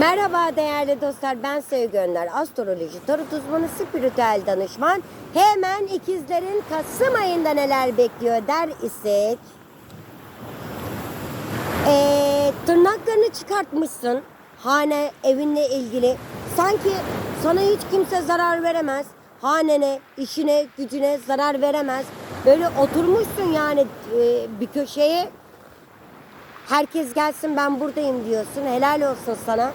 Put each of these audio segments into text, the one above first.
Merhaba değerli dostlar ben Sevgi Önder. Astroloji, tarot uzmanı, spiritüel danışman. Hemen ikizlerin Kasım ayında neler bekliyor der isek. Ee, tırnaklarını çıkartmışsın. Hane, evinle ilgili. Sanki sana hiç kimse zarar veremez. Hanene, işine, gücüne zarar veremez. Böyle oturmuşsun yani e, bir köşeye. Herkes gelsin ben buradayım diyorsun. Helal olsun sana.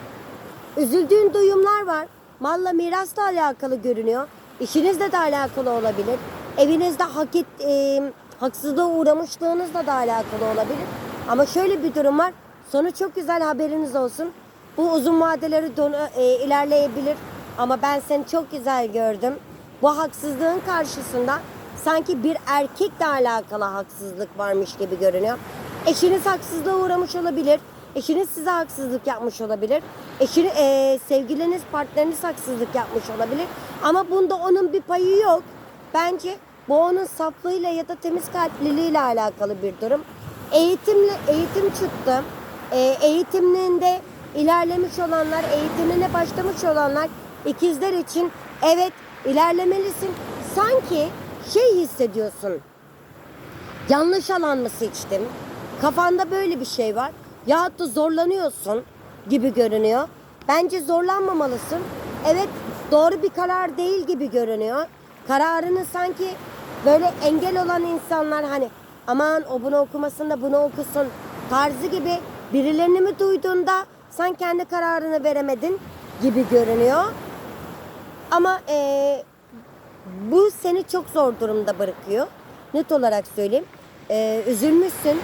Üzüldüğün duyumlar var. Malla mirasla alakalı görünüyor. İşinizle de alakalı olabilir. Evinizde hak et, e, haksızlığa uğramışlığınızla da alakalı olabilir. Ama şöyle bir durum var. Sonu çok güzel haberiniz olsun. Bu uzun vadeleri donu, e, ilerleyebilir. Ama ben seni çok güzel gördüm. Bu haksızlığın karşısında sanki bir erkekle alakalı haksızlık varmış gibi görünüyor. Eşiniz haksızlığa uğramış olabilir. Eşiniz size haksızlık yapmış olabilir. Eşini, e, sevgiliniz, partneriniz haksızlık yapmış olabilir. Ama bunda onun bir payı yok. Bence bu onun saflığıyla ya da temiz kalpliliğiyle alakalı bir durum. Eğitimle eğitim çıktı. E, eğitiminde ilerlemiş olanlar, eğitimine başlamış olanlar ikizler için evet ilerlemelisin. Sanki şey hissediyorsun. Yanlış alan mı seçtim? Kafanda böyle bir şey var. Yahut da zorlanıyorsun gibi görünüyor. Bence zorlanmamalısın. Evet doğru bir karar değil gibi görünüyor. Kararını sanki böyle engel olan insanlar hani aman o bunu okumasın da bunu okusun tarzı gibi birilerini mi duyduğunda sen kendi kararını veremedin gibi görünüyor. Ama eee, bu seni çok zor durumda bırakıyor. Net olarak söyleyeyim. Eee, üzülmüşsün,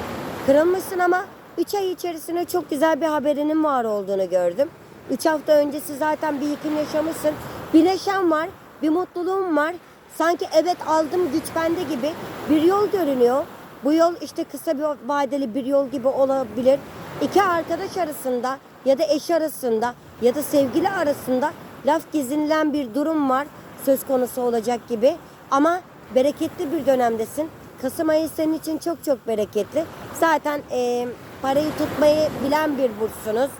kırılmışsın ama 3 ay içerisinde çok güzel bir haberinin var olduğunu gördüm. 3 hafta öncesi zaten bir yıkım yaşamışsın. Bir neşen var, bir mutluluğun var. Sanki evet aldım güç bende gibi bir yol görünüyor. Bu yol işte kısa bir vadeli bir yol gibi olabilir. İki arkadaş arasında ya da eş arasında ya da sevgili arasında laf gizlenilen bir durum var söz konusu olacak gibi. Ama bereketli bir dönemdesin. Kasım ayı senin için çok çok bereketli. Zaten eee, parayı tutmayı bilen bir burçsunuz.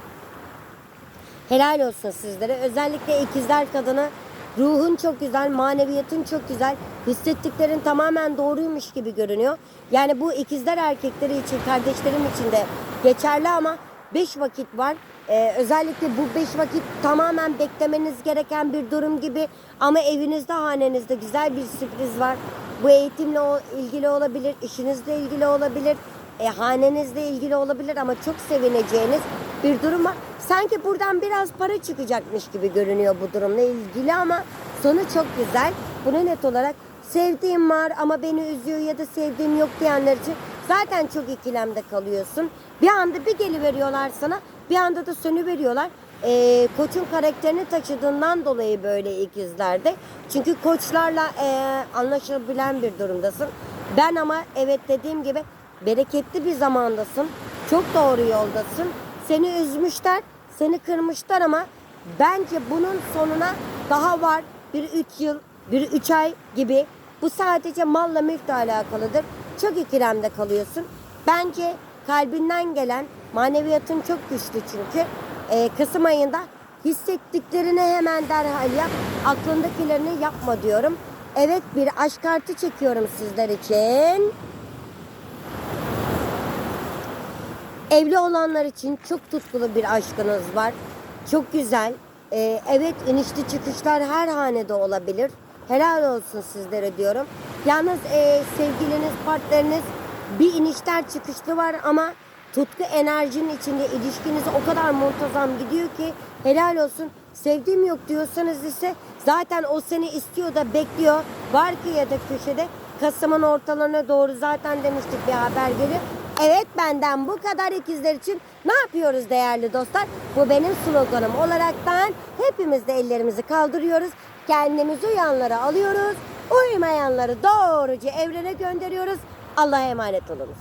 Helal olsun sizlere. Özellikle ikizler kadını ruhun çok güzel, maneviyatın çok güzel. Hissettiklerin tamamen doğruymuş gibi görünüyor. Yani bu ikizler erkekleri için, kardeşlerim için de geçerli ama 5 vakit var. Ee, özellikle bu 5 vakit tamamen beklemeniz gereken bir durum gibi ama evinizde, hanenizde güzel bir sürpriz var. Bu eğitimle ilgili olabilir, işinizle ilgili olabilir, e, hanenizle ilgili olabilir ama çok sevineceğiniz bir durum var. Sanki buradan biraz para çıkacakmış gibi görünüyor bu durumla ilgili ama sonu çok güzel. Bunu net olarak sevdiğim var ama beni üzüyor ya da sevdiğim yok diyenler için zaten çok ikilemde kalıyorsun. Bir anda bir geliveriyorlar sana bir anda da sönüveriyorlar. Ee, koçun karakterini taşıdığından dolayı böyle ikizlerde. Çünkü koçlarla e, anlaşabilen bir durumdasın. Ben ama evet dediğim gibi bereketli bir zamandasın. Çok doğru yoldasın. Seni üzmüşler, seni kırmışlar ama bence bunun sonuna daha var. Bir üç yıl, bir üç ay gibi. Bu sadece malla mülkle alakalıdır. Çok ikilemde kalıyorsun. Bence kalbinden gelen maneviyatın çok güçlü çünkü. Ee, Kasım ayında hissettiklerini hemen derhal yap. Aklındakilerini yapma diyorum. Evet bir aşk kartı çekiyorum sizler için. Evli olanlar için çok tutkulu bir aşkınız var. Çok güzel. Ee, evet inişli çıkışlar her hanede olabilir. Helal olsun sizlere diyorum. Yalnız e, sevgiliniz, partneriniz bir inişler çıkışlı var ama tutku enerjinin içinde ilişkiniz o kadar muntazam gidiyor ki helal olsun. Sevdiğim yok diyorsanız ise zaten o seni istiyor da bekliyor. Var ki ya da köşede Kasım'ın ortalarına doğru zaten demiştik bir haber geliyor. Evet benden bu kadar ikizler için ne yapıyoruz değerli dostlar? Bu benim sloganım olaraktan hepimiz de ellerimizi kaldırıyoruz. Kendimizi uyanlara alıyoruz. Uymayanları doğruca evrene gönderiyoruz. Allah'a emanet olunuz.